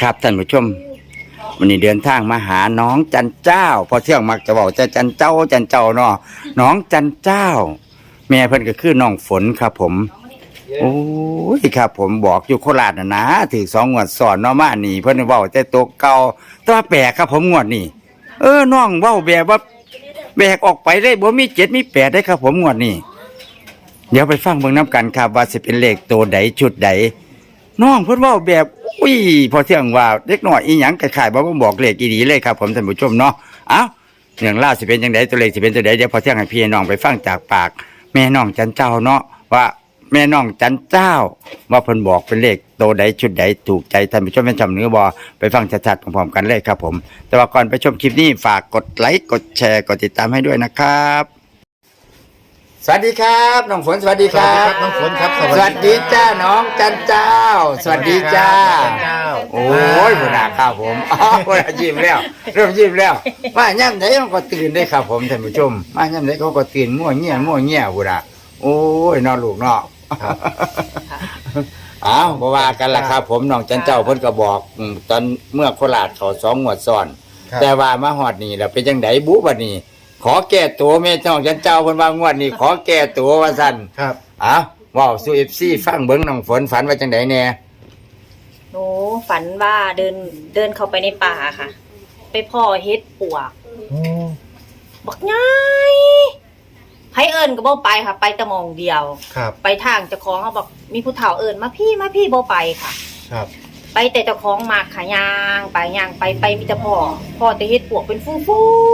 ครับท่านผู้ชมวันนี้เดินทางมาหาน้องจันเจ้า พอเที่ยงมักจะบอกจะจันเจ้าจันเจ้าเนาะน้องจันเจ้า แม่เพิ่นก็คือน้องฝนครับ ผมโอ้ยครับ ผมบอกอยู่โคราชนะนะถือสองงวดสอนเนาะมานี่ เพิ่นเว้าแต่ตัวเก่าแตัวาแปลกครับ ผมงวดนี้เออน้องเว้าแบบว่าแบกออกไปได้บ่มีเจ็ดมีแปดได้ครับ ผมงวดนี้เดี๋ยวไปฟังเบิ่งน้ำกันครับว่าสิเป็นเลขตัวใดชุดใดน้องเพิ่นเว้าแบบ อุ้ยพอเที่ยงว่าเล็กน้อยอีหยังคล้ายๆบ่าบอกเลขอีดีเลยครับผมท่านผู้ชมเนาะเอ้าเรื่องราสิเป็นจังไดตัวเลขสิเป็นตัวใดเดี๋ยวพอเที่ยงให้พี่น้องไปฟังจากปาก แม่น้องจันเจ้าเนาะว่าแม่น้องจันเจ้า ว่าเพิ่นบอกเป็นเลขตัวใดชุดใดถูกใจท่านผู้ชมแม่นจำเนื้อบ่ไปฟังชัดๆพร้อมๆกันเลยครับผม แต่ว่าก่อนไปชมคลิปนี้ฝากกดไลค์กดแชร์กดติดตามให้ด้วยนะครับ สวัสดีครับน้องฝนสวัสดีครับ สวัสดีครับน้องฝนครับสวัสดีจ้าน้องจันเจ้า สวัสดีจ้า โอ้ยหัวหน้าครับผมอ๋อหัวหน้ายิ้มแล้ว เริ่มยิ้มแล้ว มาย่ำไหนเขาก็ตื่นได้ครับผมท่านผู้ชม มาย่ำไหนเขาก็ตื่นง่วงเงี้ยง่วงเงี้ยหัวหน้าโอ้ยนอนลูกเนาะอ้าวบ่ว่ากันละครับ ผมน้องจันเจ้าเพิ่นก็บอกอืมตอนเมื่อโคราชเขาสองงวดซ้อน ครับ แต่ว่ามาฮอดนี่แล้วเป็นจังไดบุบัดนี้ ขอแก้ตัวแม่น้องจันเจ้าเพิ่นว่างวดนี้ขอแก้ตัวว่าซั่นครับอ้าวว้าวสู้ FC ฟังเบิ่งน้องฝนฝันว่าจังไดแน่หนูฝันว่าเดินเดินเข้าไปในป่าค่ะ ไปพ่อเฮ็ดปวกบักง่ายไผเอิญก็บ่ไปค่ะ ไปแตะมองเดียว ครับ ไปทางเจ้าของเขาบอกมีผู้เฒ่าเอิญมาพี่มาพี่บ่ไปค่ะ ครับ ไปแต่เจ้าของมากค่ะย่างไปย่างไปไปมีแต่พ่อพ่อแต่เฮ็ดปวกเป็นฟุ้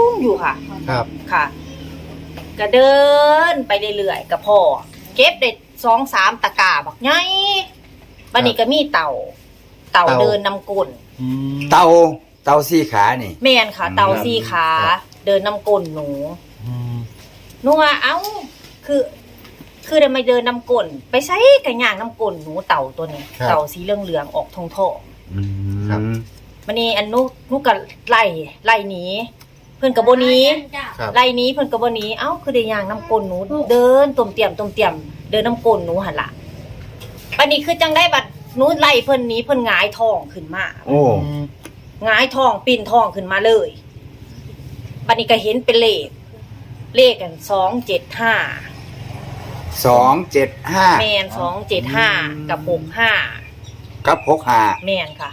งๆอยู่ค่ะ ครับค่ะ ก็เดินไปเรื่อยๆกับพ่อเก็บได้สองสามตะกร้าบักง่ายบัดนี้ก็มีเต่า เต่าเดินนำกลนอืมเตาเตาสี่ขานี่ แม่นค่ะ เต่าครับสี่ขาครับเดินนำกลนหนู อืม หนูว่าเอ้า คือ คือได้มาเดินนำกลนไปใช้กันย่างนำกลนหนูเต่าตัวนี้เต่าสีเหลืองๆออกทองทองครับๆมันนี่อันนุนุก็ไล่ไล่หนีเพื่อนกับโบหนี้ ครับ ไล่หนี้เพื่อนกับโบหนี้เอ้าคือได้ย่างนำกลนหนู เดินตุ่มเตี่ยมตุ่มเตี่ยมเดินนำกลนหนูหันละปันนี้คือจังได้บัดหนูไล่เพื่อนหนี้เพื่อนหงายท้องขึ้นมาโอ้หงายทองปีนทองขึ้นมาเลยบัดนี้ก็เห็นเป็นเลข เลขกันสองเจ็ดห้า สองเจ็ดห้าแมนสองเจ็ดห้ากับหกห้ากับหกห้าแมนค่ะ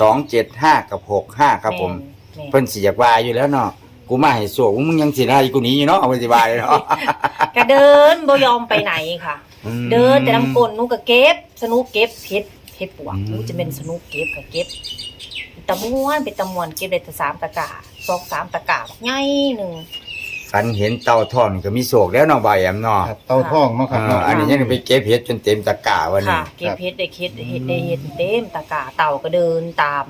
สองเจ็ดห้ากับหกห้าครับผมแม่นเพิ่นสิอยากว่าอยู่แล้วเนาะกูมาให้สวกมึงยังสิได้กูหนี้อยู่เนาะเอาไปสิบายเนาะก็เดินบ่ยอมไปไหนค่ะเดินแต่น้ำกลนหนูก็เก็บ สนุกเก็บเฮ็ดเฮ็ดปวกอืม หนูจะเป็นสนุกเก็บก็เก็บเป็นตะม้วนเป็นตะมวนเก็บได้แต่สามตะกร้าสองสามตะกร้าใหญ่หนึ่ง ฝันเห็นเต่าทองนี่ก็มีโศกแล้วเนาะบ่ายแอมเนาะครับเต้าท่องเนาะครับอ่าเนาะ อันนี้ยังไปเก็บเห็ดจนเต็มตะกร้าวันนี้ ค่ะ เก็บเฮ็ดได้เฮ็ดได้เฮ็ดได้เฮ็ดเต็มตะกร้าเต่าก็เดินตาม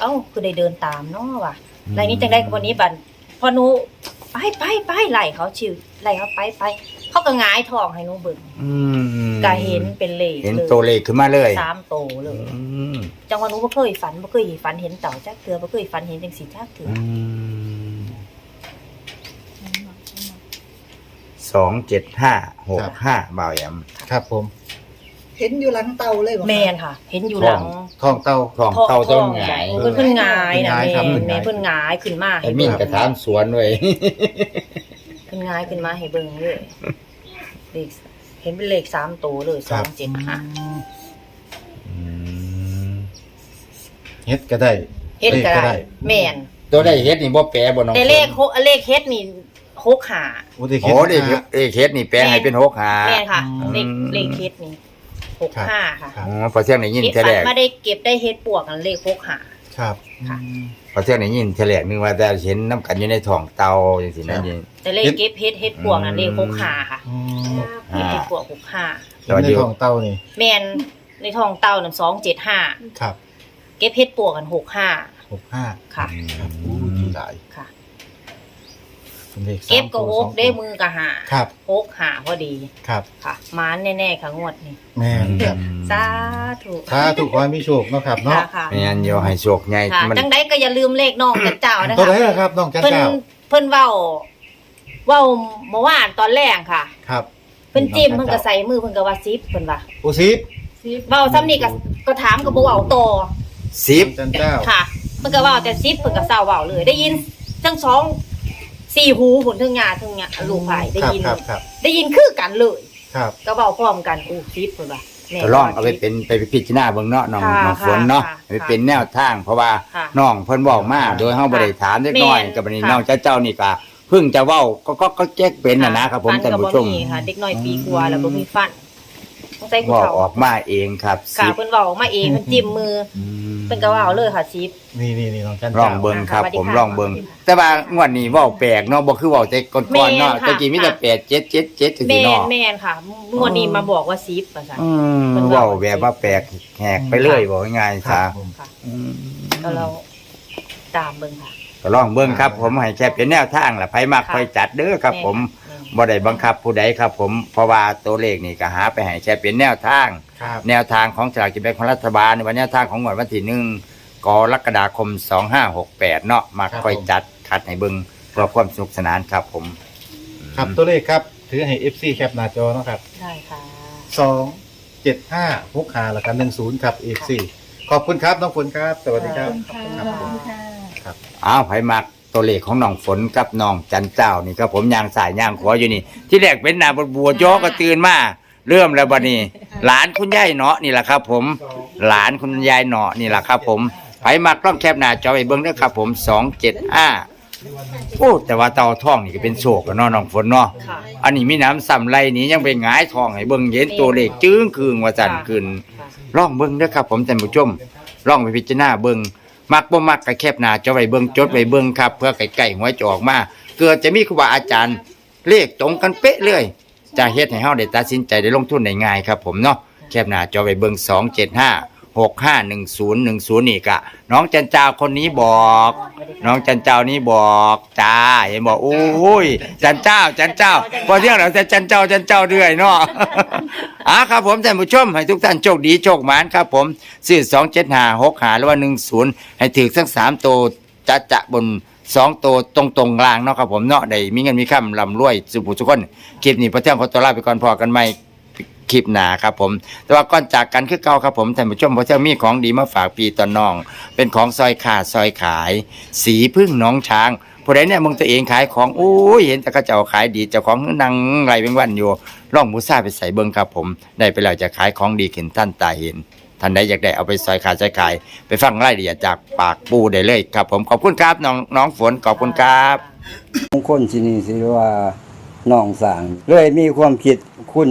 เอ้าคือได้เดินตามเนาะว่ะไรนี้จังได้กับวันนี้บันพอหนูไปไปไปไล่เขาชิวไล่เขาไปไปเขาก็หงายทองให้หนูเบิ่งอืมก็เห็นเป็นเลขเห็นลยตัวเลขขึ้นมาเลยสามโตเลย อืมจังหวะหนูบ่เคยฝันบ่เคยฝันเห็นเต่าจักเทือบ่เคยฝันเห็นจังสีจักเทืออืม สองเจ็ดห้าหกห้าบ่าวแอม ครับผมเห็นอยู่หลังเตาเลยบ่คะแม่นค่ะ เห็นอยู่หลังท่องเต้า ของเต่าต้นหงาย เพิ่นเพิ่นหงายนะหงายแม่ครับเพิ่นหแม่งายเพิ่นหงายขึ้นมาแอให้ดมิเบิ่นงกระถามสวนเลยเพิ่นหงายขึ้นมาให้เบิ่งเลยเลขเห็นเป็นเลขสามโตเลยสองเจ็ดห้าเฮ็ดก็ได้เฮ็ดก็ลขได้ แม่นตัวได้เฮ็ดนี่บ่แปลบ่น้องแต่เลขโคเลขเฮ็ดนี่ หกหาโอ้ได้โอ้เฮ็ดเด็กเอกเฮ็ดนี่แปลให้เป็นหกหา แม่นค่ะอืม เลขเลขเฮ็ดนี่หกห้าค่ะครับ อ๋อพอเที่ยงได้ยินเฮ็ดเทฝัแรนกมาได้เก็บได้เฮ็ดปวกกันเลขหกหา ครับค่ะ อืม พอเที่ยงได้ยินเทแรกนึงว่าแต่เห็นน้ำกันอยู่ในท้องเตาจังซี่นั่นครับเองแต่เลขเก็บเฮ็ดเฮ็ดปวกนั่นเลขหกหาค่ะอืมเฮ็ดเฮ็ดปวกหกห้าเห็นในท่องเต้านี่แม่นในท้องเต้านั่นสองเจ็ดห้าครับเก็บเฮ็ดปวกกันหกห้าหกห้าค่ะครับโอ้ดีหลายค่ะ เป็นเลขสามเก็บก็ตัวหสกองได้ตัวมือก็หาครับ หกหาพอดีครับ ค่ะมานแน่ๆค่ะงวดนี้แม่นครับสาธุถ้าถูกขอให้มีโชคเนาะครับเนาะค่ะค่ะไม่งั้นเดี๋ยวให้โชคใหญ่ค่ะมันจังไดก็อย่าลืมเลขน้องจันเจ้านะคะตัวไหนล่ะครับน้องจันเพิ่นเจ้าเพิ่นเว้าเว้าเมื่อวานตอนแรกค่ะ ครับเพิ่นจิ้มเพิ่นก็ใส่มือเพิ่นก็ว่าซิปเพิ่นว่าโอ้ซิปเว้าซ้ำนี่ก็ก็ถามก็บ่เว้าต่อ สิบ จันเจ้า ค่ะเพิ่นก็เว้าแต่ซิปเพิ่นก็เศร้าเว้าเลยได้ยินทั้งสอง สี่หูผลทั้งหญ้าทั้งหญ้าลูกไผ่ได้ยิน ครับครับได้ยินคือกันเลย ครับก็เว้าพร้อมกันอู้ซิปเพิ่นว่าแม่ก็ลองเอาไปเป็นไปพิจารณาเบิ่งเนาะน้องค่ะน้องฝนเนาะค่ะไปเป็นแนวทาง เพราะว่าค่ะน้องเพิ่นบอกมาโดยเฮาบ่ได้ถามเล็กน้อยแม่นกับบัดนี้ค่ะ น้องเจ้าเจ้านี่ก็เพิ่งจะเว้าก็ก็ก็แจ๊กเป็นน่ะนะครับผมฟัท่านก็ผู้บ่ชมมีค่ะ เด็กน้อยปีกว่าแล้วบ่มีฟันต้องใส่ผู้เว้าเฒ่าออกมาเองครับค่ะสิบเพิ่นเว้าออกมาเองเพิ่นจิ้มมืออืม เพิ่นก็เว้าเลยค่ะซิป นี่นี่นี่น้องจันลอเจ้างเบิ่งครับสวัสดีผมค่ะลองเบิ่งแต่ว่างวดนี้เว้าแปลกเนาะบ่คือเว้าแต่ก่อนๆเนาะแม่นค่ะแต่กี้มีแต่แปดเจ็ดเจ็ดเจ็ดจังแม่ซี่นเนาะแม่นค่ะงวดนี้มาบอกว่าซิปว่าซั่นอืมเพิ่นเว้าเว้าแบบว่าแปลกแหกไปเรื่อยบอกง่ายๆครัซะบผมค่ะอืมก็เราตามเบิ่งค่ะ ก็ลองเบิ่งครับ ผมให้แค่เป็นแนวทางล่ะไผมักค่ะค่อยจัดเด้อครับ ผมแม่น บ่ได้บังคับผู้ใดครับ ผมเพราะว่าตัวเลขนี่ก็หาไปให้แค่เป็นแนวทาง ครับ แนวทางของสลากกินแบ่งของรัฐบาลในวันแนวทางของงวดวันที่หนึ่งกรกฎาคม 2568 เนาะมาค่อยจัดคัดให้เบิ่งเพื่อความสนุกสนานครับ ผมครับตัวเลขครับ ถือให้ FC แคปหน้าจอเนาะครับได้ค่ะ สองเจ็ดห้าหกห้าแล้วกันหนึ่งศูนย์ครับ FC ขอบคุณครับ น้องฝนครับ สวัสดีครับ ขอบคุณค่ะอ้าวไผมัก ตัวเลขของน้องฝนกับน้องจันเจ้านี่ครับผมย่างสายย่างขวาอยู่นี่ ที่แรกเป็นหนาบัวโยอก็ตื่นมาเริ่มแล้วบัดนี้ หลานคุณยายเนาะนี่แหละครับ ผม หลานคุณยายเนาะนี่แหละครับ ผมไผมักต้องแคบหน้าจอไปเบิ่งเด้อครับ ผม275โอ้แต่ว่าเตาท่องนี่ก็เป็นโศกแล้วเนาะน้องฝนเนาะค่ะอันนี้มีน้ำซ้ำไรนี้ยังไปหงายทองให้เบิ่งเห็นตัวเลขจึ้งคืงว่าสั่นขึ้นค่ะลองเบิ่งเด้อครับ ผมท่านผู้ชมลองไปพิจารณาเบิ่ง มักบ่มักก็แคบหน้าจอไว้เบิ่งจดไว้เบิ่งครับ เพื่อไก่ๆหัวจะออกมาเกิดจะมีครูบาอาจารย์เลขตรงกันเป๊ะเลยจะเฮ็ดให้เฮาได้ตัดสินใจได้ลงทุนได้ง่ายครับ ผมเนาะแคบหน้าจอไว้เบิ่ง275 651010นี่กะน้องจันเจ้าคนนี้บอก น้องจันเจ้านี้บอกจ้าเห็นบอกโอ้ยจันเจ้าจันเจ้าพอเที่ยงแล้วจะจันเจ้าจันเจ้าเรื่อยเนาะอะครับผมท่านผู้ชมให้ทุกท่านโชคดีโชคหมานครับผมซื้อสองเจ็ดห้าหกหาหรือว่าหนึ่งศูนย์ให้ถือสักสามตัวจะจะบนสองตัวตรงตรงๆกลางเนาะครับผมเนาะได้มีเงินมีคำลำรวยสุขทุกคนคลิปนี้พระเที่ยงขอตัวลาไปก่อนพอกันใหม่ คลิปหนาครับผม แต่ว่าก่อนจากกันคือเก่าครับผมท่านผู้ชมพระเที่ยงมีของดีมาฝากปีตอนน้อง เป็นของซอยขาดซอยขาย สีพึ่งน้องช้างผู้ใดเนี่ยมึงตัวเองขายของโอ้ยเห็นแต่เขาเจ้าขายดีเจ้าของนั่งไรเป็นวันอยู่ล่องมูซ่าไปใส่เบิ้งครับผม ได้ไปแล้วจะขายของดีขึ้นท่านตาเห็นท่านใดอยากได้เอาไปซอยขาดซอยขาย ไปฟังรายละเอียดจากปากปูได้เลยครับ ผมขอบคุณครับน้องน้องฝนขอบคุณครับมงคลที่นี่สิว่าน้องสางเลยมีความคิดคุณ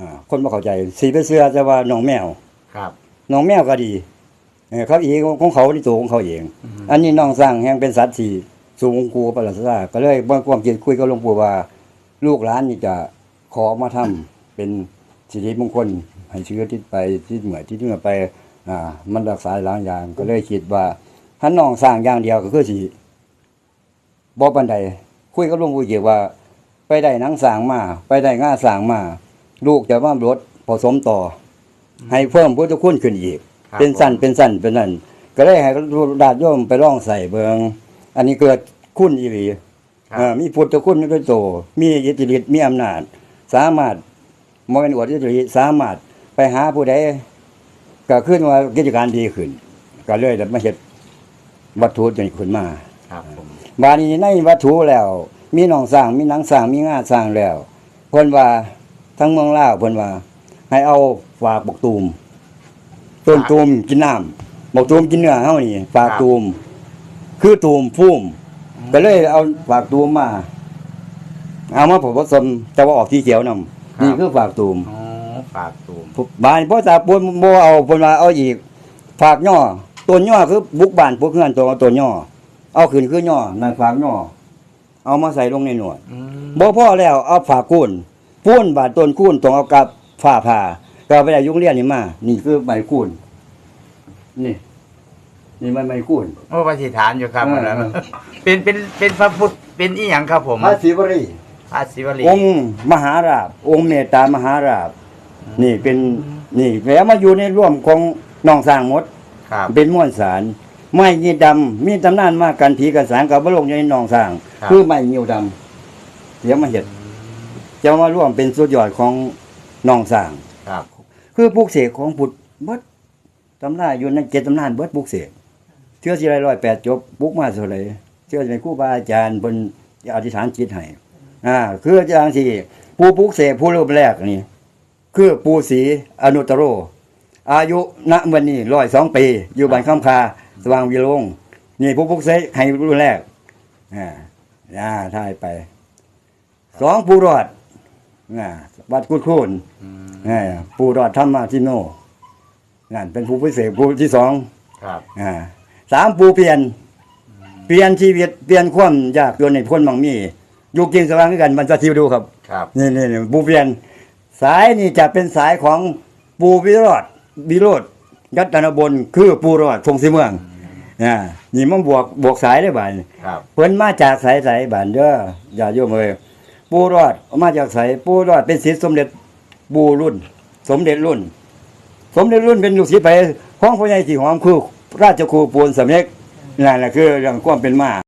อ่าคนบ่เข้าใจสีไปเสื้อจะว่าน้องแมวครับ น้องแมวก็ดีเออเขาเองของเขาที่ตัวของเขาเองอันนี้น้องสร้างแห่งเป็นสัตว์ที่สูงกูประหลาดซาก็เลยบ่ความคิดคุยกับหลวงปู่ว่า ลูกหลานนี่จะขอมาทำเป็นสิริมงคลให้เชื้อที่ไปที่เหมือที่เหมือไป อ่า มันรักษาหลายอย่าง ก็เลยคิดว่าถ้าน้องสร้างอย่างเดียวก็คือสิบ่ปานใดคุยกับหลวงปู่เกี่ยวว่า ไปได้หนังสร้างมา ไปได้ง่าสร้างมา ลูกจะมารถผสมต่อ ให้เพิ่มพุทธคุณขึ้นอีก ครับเป็นสั้นเป็นสั้นเป็นนั่นก็เลยให้ดาดโยมไปลองใส่เบิงอันนี้เกิดคุณอีหลีครับ เอ่อมีพุทธคุณด้วยโต มีอิทธิฤทธิ์มีอำนาจ สามารถมเป็นอวดอิทธิฤทธิ์สามารถไปหาผู้ใดก็ขึ้นว่ากิจการดีขึ้น ก็เลยได้มาเฮ็ดวัตถุจนขึ้นมา ครับผมบาดนี้ในวัตถุแล้ว มีหนองสร้างมีหนังสร้างมีงาสร้างแล้วเพิ่นว่า ทั้งเมืองลาวเพิ่นว่า ให้เอาฝากบกตูมต้นตูมกินน้ำบกตูมกินเนื้อเฮานี่ฝากตูม คือตูมพุ่มก็เลยเอาฝากตูมมา เอามาผสมแต่ว่าออกที่เขียวนำนี่คือฝากตูมอ๋อฝากตูมบ้านพ่อตาปูนบ่เอาเพิ่นว่าเอาอีกฝากย่อต้นย่อคือบุกบ้านพวกเฮือนตัวเอาต้นย่อเอาขึ้นคือย่อนั่นฝากย่อเอามาใส่ลงในหนวดบ่พอแล้วเอาฝากกุ้น ปูนบาดต้นกุ้นต้องเอากับฝ้าผ่าก็เอาไปได้ยุงเรียนนี่มา นี่คือใบกุ้นนี่ นี่มันไม่คุ้นโอ้ปฏิฐานอยู่ครับเอออันนั้นเป็นเป็นเป็นพระพุทธเป็นอีหยังครับผมพระศิวรีพระศิวลีองค์มหาราบ องค์เมตตามหาราบ นี่เป็นนี่แล้วมาอยู่ในร่วมของน้องสร้างหมดครับเป็นม้วนสารไม้ยีดำมีตำนานมากกันผีกันสารกับบโลกในหนองสร้างครับคือไม้ยิวดำเดี๋ยวมาเห็ด จะมาร่วมเป็นสุดยอดของหนองสร้าง ครับ คือปลูกเสกของพุทธเบิดตำนานอยู่ในเจ็ดตำนานเบิดปลูกเสกเชื่อสิไรร้อยแปดจบปลูกมาเท่าไหรเชื่อสิเป็นครูบาอาจารย์บนอธิษฐานจิตให้อ่าคืออาจารย์ที่ผู้ปลูกเสกผู้รูปแรกนี่ คือปูศรีอนุตตโร อายุณวันนี้ร้อยสองปี อยู่บ้านข้ามคาสว่างวิโรงนี่ผู้พุกเสกให้รุ่นแรกอ่าอ่าถ่ายไปสองปูรอด อ่าวัดกุดคูนอ่าปูรอดธรรมาทิโนนั่นเป็นผู้พิเศษผู้ที่สองครับอ่าสามปูเปลี่ยน เปลี่ยนชีวิตเปลี่ยนความยากจนในพ้นบางมีอยู่กินสว่างด้วยกันมันจะทิวดูครับครับนี่นี่นี่ปูเปลี่ยน สายนี่จะเป็นสายของปูวิโรธวิโรธยัตนบนคือปูรอดทงสีเมืองอ่านี่มันบวกบวกสายได้บ่ายครับเพิ่นมาจากสายสายบ้านเด้ออย่าโยมเอ้ย ปูรอดมาจากสายปูรอดเป็นศิษย์สมเด็จปูรุ่น สมเด็จรุ่น สมเด็จรุ่นเป็นลูกศิษย์ไปของพ่อใหญ่สีหอมคือราชครูปูนสำเร็จนั่นแหละคือเรื่องความเป็นมา